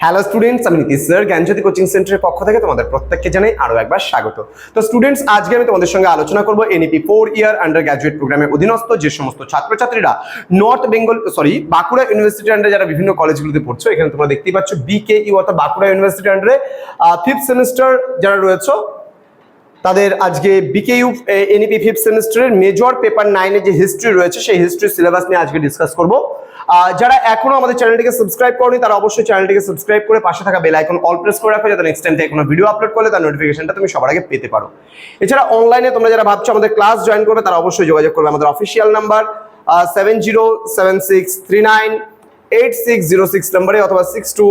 Hello students আমি Nitish sir Gyanjyoti coaching সেন্টারের পক্ষ থেকে তোমাদের প্রত্যেককে জানাই আরও একবার স্বাগত। তো স্টুডেন্টস আজকে আমি তোমাদের সঙ্গে আলোচনা করব NEP four year undergraduate প্রোগ্রামের অধীনস্থ যে সমস্ত ছাত্রছাত্রীরা নর্থ বেঙ্গল সরি বাঁকুড়া ইউনিভার্সিটির আন্ডারে যারা বিভিন্ন কলেজগুলোতে পড়ছো, এখানে তোমরা দেখতেই পাচ্ছ বিকে ইউ অর্থাৎ বাঁকুড়া ইউনিভার্সিটির আন্ডারে ফিফথ সেমিস্টার যারা রয়েছে তাদের আজকে বিকেইউ এনইপি ফিফথ সেমিস্টারের মেজর পেপার নাইনের যে হিস্ট্রি রয়েছে, সেই হিস্ট্রি সিলেবাস নিয়ে আজকে ডিসকাস করব। যারা এখনও আমাদের চ্যানেলটিকে সাবস্ক্রাইব করনি, তারা অবশ্যই চ্যানেলটিকে সাবস্ক্রাইব করে পাশে থাকা বেল আইকন অল প্রেস করে রাখো, যাতে নেক্সট টাইম থেকে কোনো ভিডিও আপলোড করলে তার নোটিফিকেশনটা তুমি সবার আগে পেতে পারো। এছাড়া অনলাইনে তোমরা যারা ভাবছ আমাদের ক্লাস জয়েন করবে, তারা অবশ্যই যোগাযোগ করবে আমাদের official number seven zero seven six three nine eight six zero six নাম্বারে অথবা six two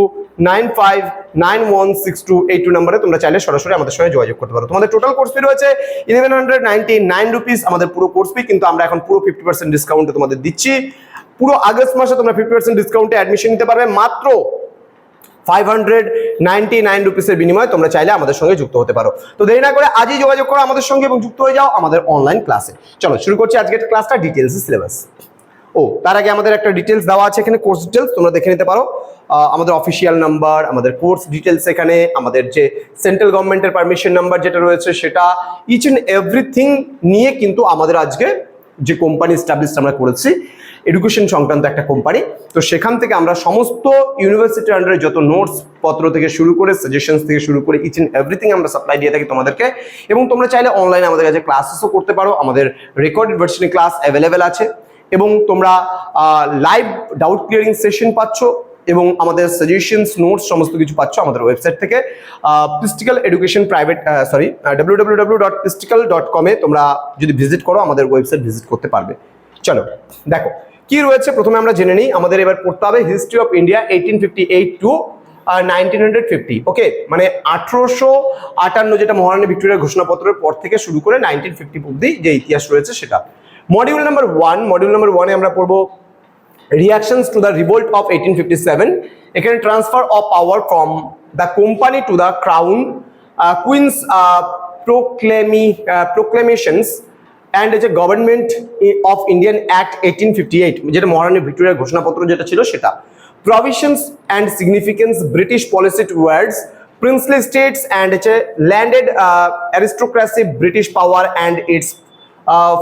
nine five nine one six two eight two নাম্বারে তোমরা চাইলে সরাসরি আমাদের সঙ্গে যোগাযোগ করতে পারো। তোমাদের total eleven hundred ninety nine rupees আমাদের পুরো কিন্তু আমরা এখন পুরো ফিফটি পার্সেন্ট তোমাদের দিচ্ছি। পুরো আগস্ট তোমরা ফিফটি পার্সেন্ট ডিসকাউন্টে পারবে, মাত্র ফাইভ হান্ড্রেড নাইন রুপিসের বিনিময়ে তোমরা চাইলে আমাদের সঙ্গে যুক্ত হতে পারো। তো না করে আজই যোগাযোগ করো আমাদের সঙ্গে এবং যুক্ত হয়ে যাও আমাদের অনলাইন ক্লাসে চলো, শুরু করছি আজকের ক্লাসটা ডিটেলস সিলেবাস ও, তার আগে আমাদের একটা ডিটেলস দেওয়া আছে এখানে কোর্স ডিটেলস তোমরা দেখে নিতে পারো। আমাদের অফিসিয়াল নাম্বার আমাদের কোর্স ডিটেলস এখানে, আমাদের যে সেন্ট্রাল গভর্নমেন্টের পারমিশন নাম্বার যেটা রয়েছে সেটা ইচ অ্যান্ড এভরিথিং নিয়ে কিন্তু আমাদের আজকে যে কোম্পানি স্টাবলিশ আমরা করেছি এডুকেশন সংক্রান্ত একটা কোম্পানি তো সেখান থেকে আমরা সমস্ত ইউনিভার্সিটির আন্ডারে যত নোটস পত্র থেকে শুরু করে সাজেশনস থেকে শুরু করে ইচ অ্যান্ড এভরিথিং আমরা সাপ্লাই দিয়ে থাকি তোমাদেরকে। এবং তোমরা চাইলে অনলাইনে আমাদের কাছে ক্লাসেসও করতে পারো, আমাদের রেকর্ডেড ভার্সনে ক্লাস অ্যাভেলেবেল আছে। এবং তোমরা লাইভ ডাউট ক্লিয়ারিং সেশন পাচ্ছ এবং আমাদের সাজেশনস নোটস সমস্ত কিছু পাচ্ছ আমাদের ওয়েবসাইট থেকে। পিস্টিক্যাল education private sorry W W dot dot কমে তোমরা যদি ভিজিট করো, আমাদের ওয়েবসাইট ভিজিট করতে পারবে। চলো, দেখো, কি রয়েছে? প্রথমে আমরা জেনে নিই, আমাদের এবার পড়তে হবে history of India eighteen fifty eight to nineteen hundred fifty okay মানে আঠারোশো আটান্ন যেটা মহারানী ভিক্টোরিয়ার ঘোষণাপত্রের পর থেকে শুরু করে নাইনটিন ফিফটি অব্দি যে ইতিহাস রয়েছে সেটা। Module number one module number ওয়ানে আমরা পড়ব reactions to the revolt of 1857 এখানে transfer of power from the company to the crown queen's proclama proclamations and যে government of Indian act eighteen fifty eight যেটা মহারানী ভিক্টোরিয়ার ঘোষণাপত্র যেটা ছিল সেটা। Provisions and significance British policy towards princely states and হচ্ছে landed aristocracy British power and its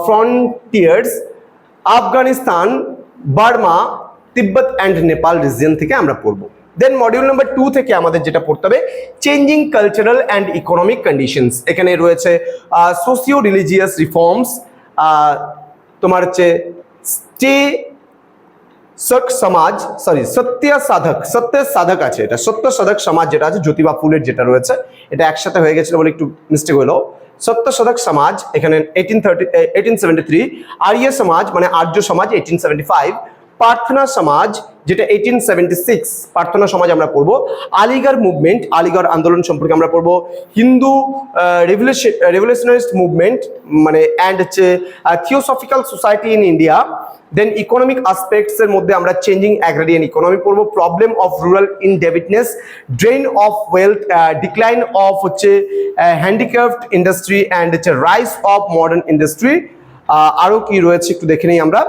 frontiers Afghanistan, Burma, Tibet and Nepal region থেকে আমরা পড়ব। দেন মডিউল নাম্বার টু থেকে আমাদের যেটা পড়তে হবে changing cultural and economic conditions এখানে রয়েছে সোসিও রিলিজিয়াস রিফর্মস তোমার হচ্ছে স্টে সক সমাজ সরি সত্য সাধক সত্য সাধক আছে এটা। সত্য সাধক সমাজ যেটা আছে, জ্যোতিবা ফুলের যেটা রয়েছে, এটা একসাথে হয়ে গেছিল বলে একটু মিস্টেক হলো। সত্য শতক সমাজ, এখানে eighteen thirty eighteen seventy three Arya Samaj মানে Arya Samaj eighteen seventy five Prarthana Samaj যেটা eighteen seventy six Prarthana Samaj আমরা পড়ব। আলিগড় মুভমেন্ট আলিগড় আন্দোলন সম্পর্কে আমরা পড়ব। হিন্দু রেভলিউশন রেভলিউশনারিস্ট মুভমেন্ট মানে অ্যান্ড হচ্ছে theosophical society in India then economic aspects এর মধ্যে আমরা চেঞ্জিং অ্যাগ্রারিয়ান ইকোনমি পড়ব। Problem of rural indebtedness drain of wealth decline of হচ্ছে হ্যান্ডিক্রাফট ইন্ডাস্ট্রি অ্যান্ড হচ্ছে রাইস অফ মডার্ন ইন্ডাস্ট্রি আরও কি রয়েছে একটু দেখে নিই আমরা।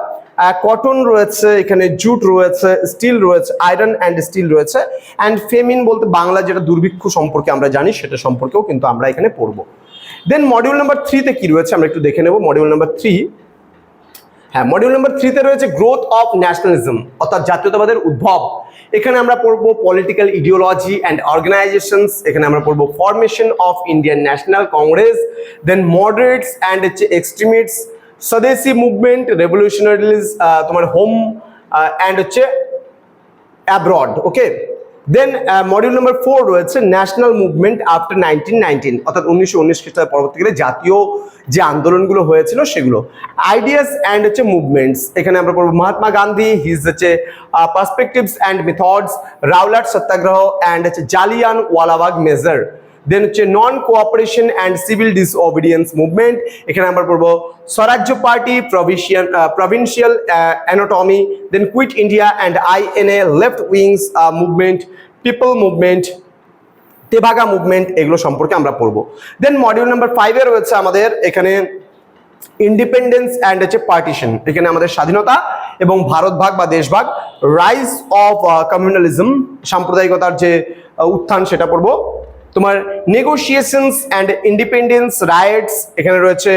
কটন রয়েছে, এখানে জুট রয়েছে স্টিল রয়েছে আয়রন অ্যান্ড স্টিল রয়েছে। অ্যান্ড ফেমিন বলতে বাংলা যেটা দুর্ভিক্ষ সম্পর্কে আমরা জানি, সেটা সম্পর্কেও কিন্তু আমরা এখানে পড়ব। দেন মডিউল নাম্বার থ্রিতে কি রয়েছে, আমরা একটু দেখে নেব। মডিউল নাম্বার থ্রি হ্যাঁ মডিউল নাম্বার থ্রিতে রয়েছে গ্রোথ অফ ন্যাশনালিজম অর্থাৎ জাতীয়তাবাদের উদ্ভব। এখানে আমরা পড়ব পলিটিক্যাল ইডিওলজি অ্যান্ড অর্গানাইজেশনস এখানে আমরা পড়ব formation of Indian National Congress then moderates and হচ্ছে এক্সট্রিমিটস স্বদেশি মুভমেন্ট রেভলিউশনারিজ তোমার হোম অ্যান্ড হচ্ছে abroad okay then module number four রয়েছে national movement after nineteen nineteen অর্থাৎ উনিশশো উনিশ খ্রিস্টাব্দ পরবর্তীকালে জাতীয় যে আন্দোলনগুলো হয়েছিল সেগুলো। আইডিয়াস অ্যান্ড হচ্ছে মুভমেন্টস এখানে আমরা পড়ব মহাত্মা গান্ধী হিজ হচ্ছে perspectives and methods Rowlatt satyagraha and হচ্ছে জালিয়ান ওয়ালাবাগ মেজার দেন হচ্ছে non cooperation and civil disobedience movement এখানে আমরা পড়ব Swarajya party provincial provincial autonomy then quit India and I N A left wings movement people movement Tebhaga movement এগুলো সম্পর্কে আমরা পড়ব। Then module number ফাইভে রয়েছে আমাদের এখানে ইন্ডিপেন্ডেন্স অ্যান্ড হচ্ছে পার্টিশন এখানে আমাদের স্বাধীনতা এবং ভারত ভাগ বা দেশভাগ রাইজ অফ কমিউনালিজম সাম্প্রদায়িকতার যে উত্থান সেটা পড়ব। তোমার নেগোসিয়েশনস অ্যান্ড ইন্ডিপেন্ডেন্স রাইটস এখানে রয়েছে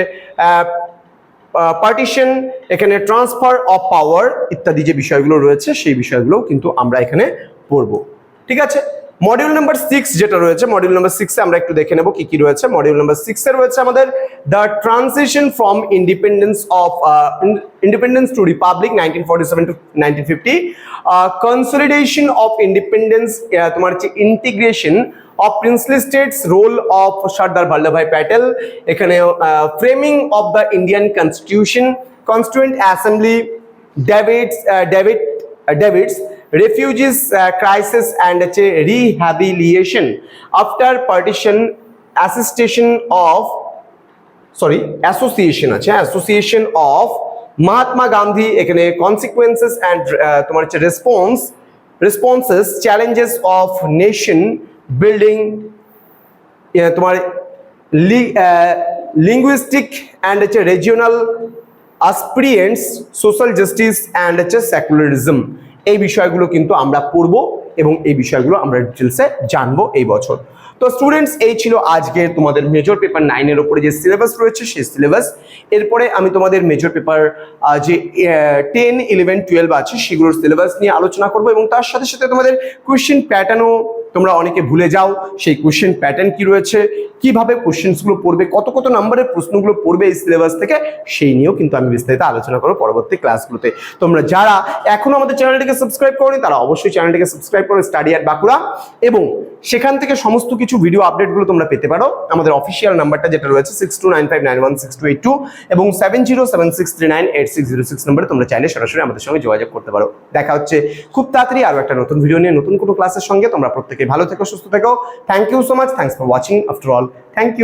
পার্টিশন এখানে ট্রান্সফার অফ পাওয়ার ইত্যাদি যে বিষয়গুলো রয়েছে, সেই বিষয়গুলো কিন্তু আমরা এখানে পড়ব। ঠিক আছে? মডিউল নাম্বার সিক্স যেটা রয়েছে মডিউল নাম্বার সিক্সে আমরা একটু দেখে নেব কি কি রয়েছে। মডিউল নাম্বার সিক্সে রয়েছে আমাদের the transition from independence of independence to republic nineteen forty seven to nineteen fifty consolidation of independence তোমার হচ্ছে integration of princely states role of Sardar Vallabhbhai Patel এখানে framing of the Indian constitution constituent assembly David's David David's refugees crisis and হচ্ছে rehabilitation. After partition assistation of sorry association আছে association of Mahatma Gandhi এখানে consequences and তোমার হচ্ছে response responses challenges of nation building তোমার linguistic and হচ্ছে regional aspirations social justice and হচ্ছে secularism এই বিষয়গুলো কিন্তু আমরা পড়ব এবং এই বিষয়গুলো আমরা ডিটেলসে জানব এই বছর। তো স্টুডেন্টস এই ছিল আজকের তোমাদের মেজর পেপার নাইনের ওপরে যে সিলেবাস রয়েছে সেই সিলেবাস এরপরে আমি তোমাদের মেজর পেপার যে টেন ইলেভেন টুয়েলভ আছে সেগুলোর সিলেবাস নিয়ে আলোচনা করব এবং তার সাথে সাথে তোমাদের কোয়েশ্চেন প্যাটার্নও তোমরা অনেকে ভুলে যাও সেই কোশ্চেন প্যাটার্ন কি রয়েছে, কীভাবে কোশ্চেন্সগুলো পড়বে, কত কত নাম্বারের প্রশ্নগুলো পড়বে এই সিলেবাস থেকে, সেই নিয়েও কিন্তু আমি বিস্তারিত আলোচনা করব পরবর্তী ক্লাসগুলোতে তোমরা যারা এখনও আমাদের চ্যানেলটিকে সাবস্ক্রাইব করনি, তারা অবশ্যই চ্যানেলটিকে সাবস্ক্রাইব করো স্টাডি অ্যাট বাঁকুড়া এবং সেখান থেকে সমস্ত কিছু ভিডিও আপডেটগুলো তোমরা পেতে পারো। আমাদের অফিসিয়াল নাম্বারটা যেটা রয়েছে six two nine five nine one six two eight two এবং seven zero seven six three nine eight six zero six নম্বরে তোমরা চাইলে সরাসরি আমাদের সঙ্গে যোগাযোগ করতে পারো। দেখা হচ্ছে খুব তাড়াতাড়ি আরও একটা নতুন ভিডিও নিয়ে, নতুন কোনো ক্লাসের সঙ্গে। তোমরা প্রত্যেকে ভালো থেকো, সুস্থ থেকো। Thank you so much thanks for watching after all thank you